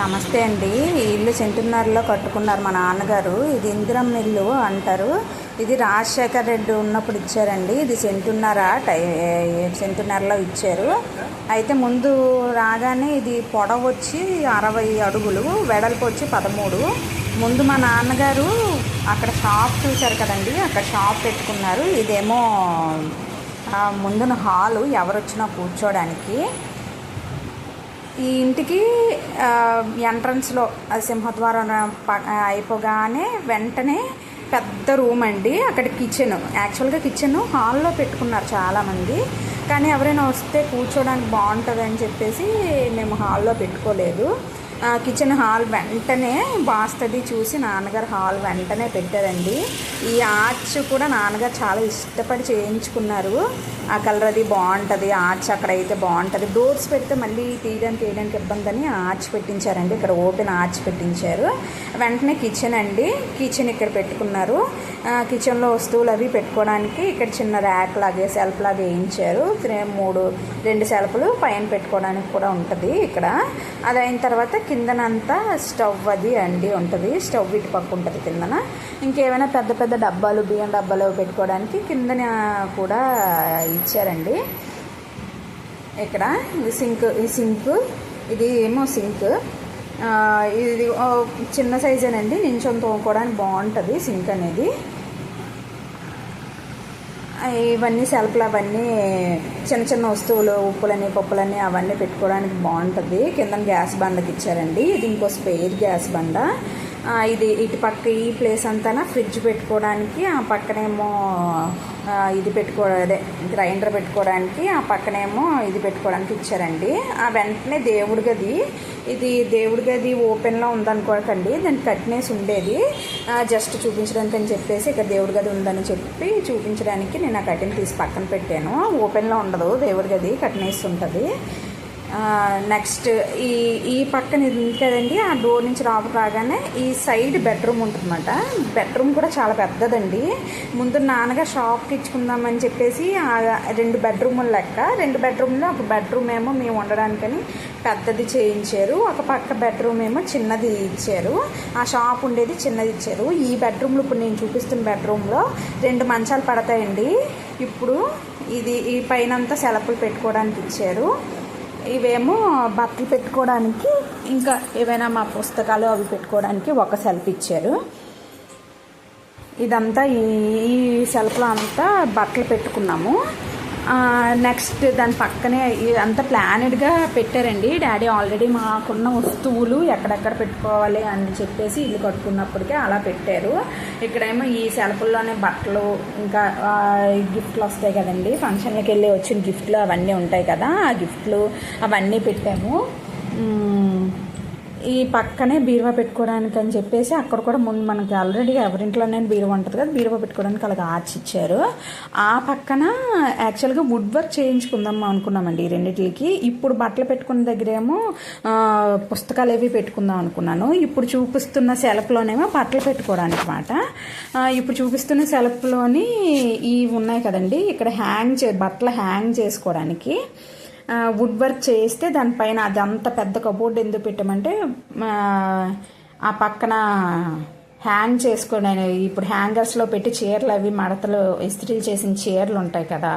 నమస్తే అండి. ఈ ఇల్లు సెంటున్నరలో కట్టుకున్నారు మా నాన్నగారు. ఇది ఇంద్రం ఇల్లు అంటారు. ఇది రాజశేఖర్ రెడ్డి ఉన్నప్పుడు ఇచ్చారండి. ఇది సెంటున్నర టై సెంటున్నరలో ఇచ్చారు. అయితే ముందు రాగానే ఇది పొడవు వచ్చి అరవై అడుగులు వెడల్పు వచ్చి పదమూడు. ముందు మా నాన్నగారు అక్కడ షాప్ చూశారు కదండి అక్కడ షాప్ పెట్టుకున్నారు. ఇదేమో ముందున హాలు ఎవరు వచ్చినా కూర్చోడానికి. ఈ ఇంటికి ఎంట్రన్స్లో ఆ సింహద్వారం అయిపోగానే వెంటనే పెద్ద రూమ్ అండి. అక్కడ కిచెన్ యాక్చువల్గా కిచెన్ హాల్లో పెట్టుకున్నారు చాలామంది. కానీ ఎవరైనా వస్తే కూర్చోడానికి బాగుంటుంది అని చెప్పేసి మేము హాల్లో పెట్టుకోలేదు. కిచెన్ హాల్ వెంటనే బాస్తుంది చూసి నాన్నగారు హాల్ వెంటనే పెట్టారండి. ఈ ఆర్చ్ కూడా నాన్నగారు చాలా ఇష్టపడి చేయించుకున్నారు. ఆ కలర్ అది బాగుంటుంది ఆర్చ్ అక్కడ అయితే బాగుంటుంది. డోర్స్ పెడితే మళ్ళీ తీయడానికి వేయడానికి ఇబ్బంది అని ఆర్చ్ పెట్టించారండి. ఇక్కడ ఓపెన్ ఆర్చ్ పెట్టించారు. వెంటనే కిచెన్ అండి. కిచెన్ ఇక్కడ పెట్టుకున్నారు. కిచెన్లో వస్తువులు అవి పెట్టుకోవడానికి ఇక్కడ చిన్న ర్యాక్ లాగే సెల్ఫ్ లాగా వేయించారు. త్రీ మూడు రెండు సెల్ఫ్లు పైన పెట్టుకోవడానికి కూడా ఉంటుంది ఇక్కడ. అది అయిన తర్వాత కిందనంతా స్టవ్ అది అండి ఉంటుంది. స్టవ్ ఇటు పక్క ఉంటుంది కిందన. ఇంకేమైనా పెద్ద పెద్ద డబ్బాలు బియ్యం డబ్బాలు పెట్టుకోవడానికి కిందన కూడా ఇచ్చారండి. ఇక్కడ ఇది సింక్ ఈ సింక్ ఇది ఏమో సింక్. ఇది చిన్న సైజేనండి. నించొని తోముకోవడానికి బాగుంటుంది సింక్ అనేది. ఇవన్నీ సెల్ఫ్లు అవన్నీ చిన్న చిన్న వస్తువులు ఉప్పులని పప్పులని అవన్నీ పెట్టుకోవడానికి బాగుంటుంది. కింద గ్యాస్ బండకి ఇచ్చారండి. ఇది ఇంకో స్పేర్ గ్యాస్ బండ. ఇది ఇటు పక్క ఈ ప్లేస్ అంతా ఫ్రిడ్జ్ పెట్టుకోవడానికి ఆ పక్కనేమో ఇది పెట్టుకో అదే గ్రైండర్ పెట్టుకోవడానికి ఆ పక్కనేమో ఇది పెట్టుకోవడానికి ఇచ్చారండి. ఆ వెంటనే దేవుడి గది ఇది దేవుడి గది ఓపెన్లో ఉందనుకోకండి. దాన్ని కట్నేసి ఉండేది. జస్ట్ చూపించడానికి అని చెప్పేసి ఇక్కడ దేవుడి గది ఉందని చెప్పి చూపించడానికి నేను ఆ కట్టిన తీసి పక్కన పెట్టాను. ఓపెన్లో ఉండదు. దేవుడి గది కట్నేసి ఉంటుంది. నెక్స్ట్ ఈ ఈ పక్కన ఇది ఉంది కదండి ఆ డోర్ నుంచి రాపు రాగానే ఈ సైడ్ బెడ్రూమ్ ఉంటుందన్నమాట. బెడ్రూమ్ కూడా చాలా పెద్దదండి. ముందు నాన్నగా షాప్కి ఇచ్చుకుందామని చెప్పేసి ఆ రెండు బెడ్రూములు లెక్క. రెండు బెడ్రూమ్లో ఒక బెడ్రూమ్ ఏమో మేము ఉండడానికని పెద్దది చేయించారు. ఒక పక్క బెడ్రూమ్ ఏమో చిన్నది ఇచ్చారు. ఆ షాప్ ఉండేది చిన్నది ఇచ్చారు. ఈ బెడ్రూమ్లో ఇప్పుడు నేను చూపిస్తున్న బెడ్రూమ్లో రెండు మంచాలు పడతాయండి. ఇప్పుడు ఇది ఈ పైనంతా సెలపులు పెట్టుకోవడానికి ఇచ్చారు. ఇవేమో బట్టలు పెట్టుకోవడానికి ఇంకా ఏవైనా మా పుస్తకాలు అవి పెట్టుకోవడానికి ఒక సెల్ఫ్ ఇచ్చారు. ఇదంతా ఈ ఈ సెల్ఫ్లో అంతా బట్టలు పెట్టుకున్నాము. నెక్స్ట్ దాని పక్కనే అంత ప్లానెడ్గా పెట్టారండి. డాడీ ఆల్రెడీ మాకున్న వస్తువులు ఎక్కడెక్కడ పెట్టుకోవాలి అని చెప్పేసి ఇల్లు కట్టుకున్నప్పటికే అలా పెట్టారు. ఇక్కడేమో ఈ సెలపుల్లోనే బట్టలు ఇంకా గిఫ్ట్లు వస్తాయి కదండి. ఫంక్షన్లకు వెళ్ళి వచ్చిన గిఫ్ట్లు అవన్నీ ఉంటాయి కదా. ఆ గిఫ్ట్లు అవన్నీ పెట్టాము. ఈ పక్కనే బీరువా పెట్టుకోవడానికి అని చెప్పేసి అక్కడ కూడా ముందు మనకి ఆల్రెడీ ఎవరింట్లోనే బీరువా ఉంటుంది కదా బీరువా పెట్టుకోవడానికి అలాగ ఆర్చ్ ఇచ్చారు ఆ పక్కన యాక్చువల్గా వుడ్ వర్క్ చేయించుకుందాం అనుకున్నామండి ఈ రెండింటికి ఇప్పుడు బట్టలు పెట్టుకున్న దగ్గరేమో పుస్తకాలు ఏవి పెట్టుకుందాం అనుకున్నాను. ఇప్పుడు చూపిస్తున్న సెల్ఫ్లోనేమో బట్టలు పెట్టుకోవడానికి మాట ఇప్పుడు చూపిస్తున్న సెల్ఫ్లోని ఇవి ఉన్నాయి కదండి ఇక్కడ హ్యాంగ్ చే బట్టలు హ్యాంగ్ చేసుకోవడానికి. వుడ్ వర్క్ చేస్తే దానిపైన అది అంత పెద్ద కబోర్డ్ ఎందుకు పెట్టామంటే ఆ, ఆ పక్కన హ్యాంగ్ చేసుకోవడానికి ఇప్పుడు హ్యాంగర్స్లో పెట్టి చీరలు అవి మడతలు ఇస్త్రీలు చేసిన చీరలు ఉంటాయి కదా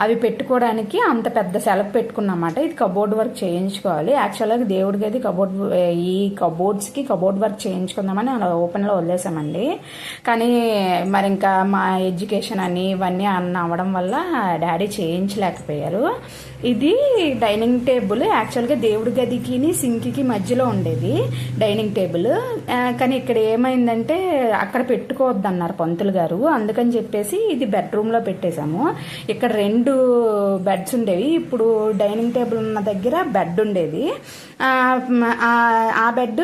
అవి పెట్టుకోవడానికి అంత పెద్ద సెలవు పెట్టుకున్నమాట. ఇది కబోర్డ్ వర్క్ చేయించుకోవాలి. యాక్చువల్గా దేవుడి గది కబోర్డ్ ఈ కబోర్డ్స్కి కబోర్డ్ వర్క్ చేయించుకుందామని అలా ఓపెన్లో వదిలేసామండి. కానీ మరి ఇంకా మా ఎడ్యుకేషన్ అని ఇవన్నీ అన్న అవ్వడం వల్ల డాడీ చేయించలేకపోయారు. ఇది డైనింగ్ టేబుల్. యాక్చువల్గా దేవుడి గదికి సింక్కి మధ్యలో ఉండేది డైనింగ్ టేబుల్. కానీ ఇక్కడ ఏమైందంటే అక్కడ పెట్టుకోవద్దు అన్నారు పంతులు గారు. అందుకని చెప్పేసి ఇది బెడ్రూమ్లో పెట్టేశాము. ఇక్కడ రెండు బెడ్స్ ఉండేవి. ఇప్పుడు డైనింగ్ టేబుల్ ఉన్న దగ్గర బెడ్ ఉండేది. ఆ, బెడ్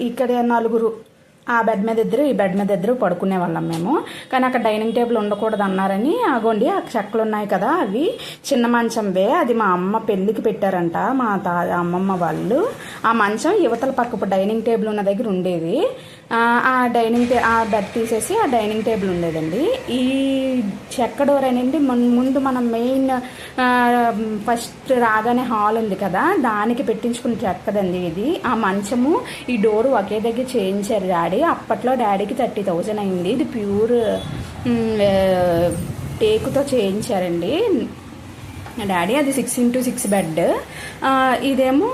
ఇక్కడ నలుగురు ఆ బెడ్ మీద ఇద్దరు ఈ బెడ్ మీద ఇద్దరు పడుకునే వాళ్ళం మేము. కానీ అక్కడ డైనింగ్ టేబుల్ ఉండకూడదు అన్నారని అగోండి ఆ చెక్కలు ఉన్నాయి కదా అవి చిన్న మంచంవే అది మా అమ్మ పెళ్ళికి పెట్టారంట మా తా అమ్మమ్మ వాళ్ళు. ఆ మంచం యువతల పక్క డైనింగ్ టేబుల్ ఉన్న దగ్గర ఉండేది. ఆ, డైనింగ్ టే ఆ బెడ్ తీసేసి ఆ డైనింగ్ టేబుల్ ఉండేదండి. ఈ చెక్క డోర్ అనేది ముందు మన మెయిన్ ఫస్ట్ రాగానే హాల్ ఉంది కదా దానికి పెట్టించుకున్న చెక్కదండి ఇది. ఆ మంచము ఈ డోర్ ఒకే దగ్గర చేయించారు డాడీ. అప్పట్లో డాడీకి థర్టీ థౌజండ్ అయింది. ఇది ప్యూర్ టేకుతో చేయించారండి. డాడీ అది సిక్స్ ఇంటూ సిక్స్ బెడ్ ఇదేమో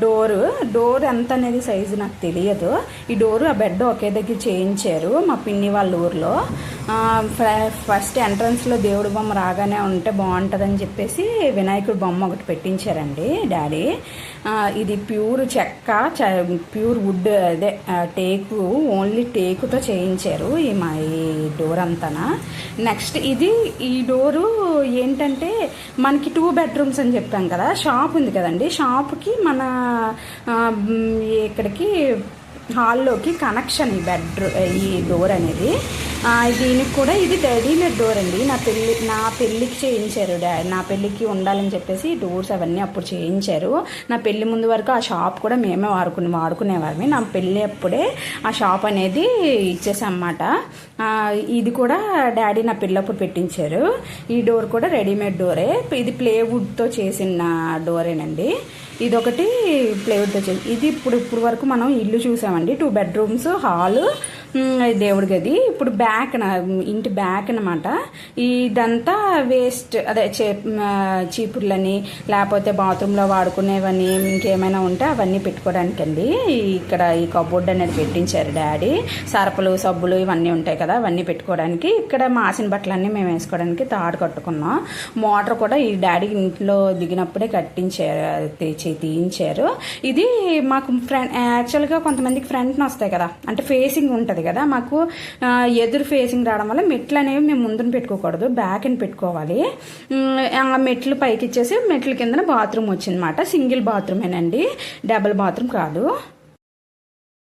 డోరు డోర్ ఎంత అనేది సైజు నాకు తెలియదు. ఈ డోరు ఆ బెడ్ ఒకే దగ్గర చేయించారు మా పిన్ని వాళ్ళ ఊర్లో. ఫ- ఫస్ట్ ఎంట్రన్స్లో దేవుడి బొమ్మ రాగానే ఉంటే బాగుంటుందని చెప్పేసి వినాయకుడి బొమ్మ ఒకటి పెట్టించారండి డాడీ. ఇది ప్యూర్ చెక్క చ- ప్యూర్ వుడ్ అదే టేకు ఓన్లీ టేకుతో చేయించారు ఈ మా ఈ డోర్ అంతనా. నెక్స్ట్ ఇది ఈ డోరు ఏంటంటే మనకి టూ బెడ్రూమ్స్ అని చెప్పాం కదా. షాప్ ఉంది కదండి. షాప్కి మన ఆ, ఇక్కడికి హాల్లోకి కనెక్షన్ ఈ బెడ్ ఈ డోర్ అనేది. దీనికి కూడా ఇది రెడీమేడ్ డోర్ అండి. నా పెళ్ళి నా పెళ్ళికి చేయించారు డా నా పెళ్ళికి ఉండాలని చెప్పేసి డోర్స్ అవన్నీ అప్పుడు చేయించారు. నా పెళ్ళి ముందు వరకు ఆ షాప్ కూడా మేమే వాడుకుని వాడుకునేవారమే. నా పెళ్ళి అప్పుడే ఆ షాప్ అనేది ఇచ్చేసామన్నమాట ఇది కూడా డాడీ నా పెళ్ళప్పుడు పెట్టించారు. ఈ డోర్ కూడా రెడీమేడ్ డోరే. ఇది ప్లేవుడ్తో చేసిన డోరేనండి. ఇది ఒకటి ప్లేవుడ్తో చేసి ఇది ఇప్పుడు ఇప్పుడు వరకు మనం ఇల్లు చూసామండి. టూ బెడ్రూమ్స్ హాలు దేవుడి గది ఇప్పుడు బ్యాక్ ఇంటి బ్యాక్ అనమాట ఇదంతా వేస్ట్ అదే చే చీపుర్లని లేకపోతే బాత్రూంలో వాడుకునేవని ఇంకేమైనా ఉంటే అవన్నీ పెట్టుకోవడానికండి. ఇక్కడ ఈ కబోర్డ్ అనేది పెట్టించారు డాడీ. సరపలు సబ్బులు ఇవన్నీ ఉంటాయి కదా అవన్నీ పెట్టుకోవడానికి. ఇక్కడ మాసిన బట్టలన్నీ మేము వేసుకోవడానికి తాడు కట్టుకున్నాం. మోటార్ కూడా ఈ డాడీ ఇంట్లో దిగినప్పుడే కట్టించారు తీయించారు. ఇది మాకు ఫ్రంట్ యాక్చువల్గా కొంతమందికి ఫ్రంట్ వస్తాయి కదా. అంటే ఫేసింగ్ ఉంటుంది కదా మాకు ఎదురు ఫేసింగ్ రావడం వల్ల మెట్లు అనేవి మేము ముందున పెట్టుకోకూడదు బ్యాక్ అని పెట్టుకోవాలి. ఆ మెట్లు పైకి ఇచ్చేసి మెట్ల కిందన బాత్రూమ్ వచ్చిందన్నమాట. సింగిల్ బాత్రూమేనండి డబుల్ బాత్రూమ్ కాదు.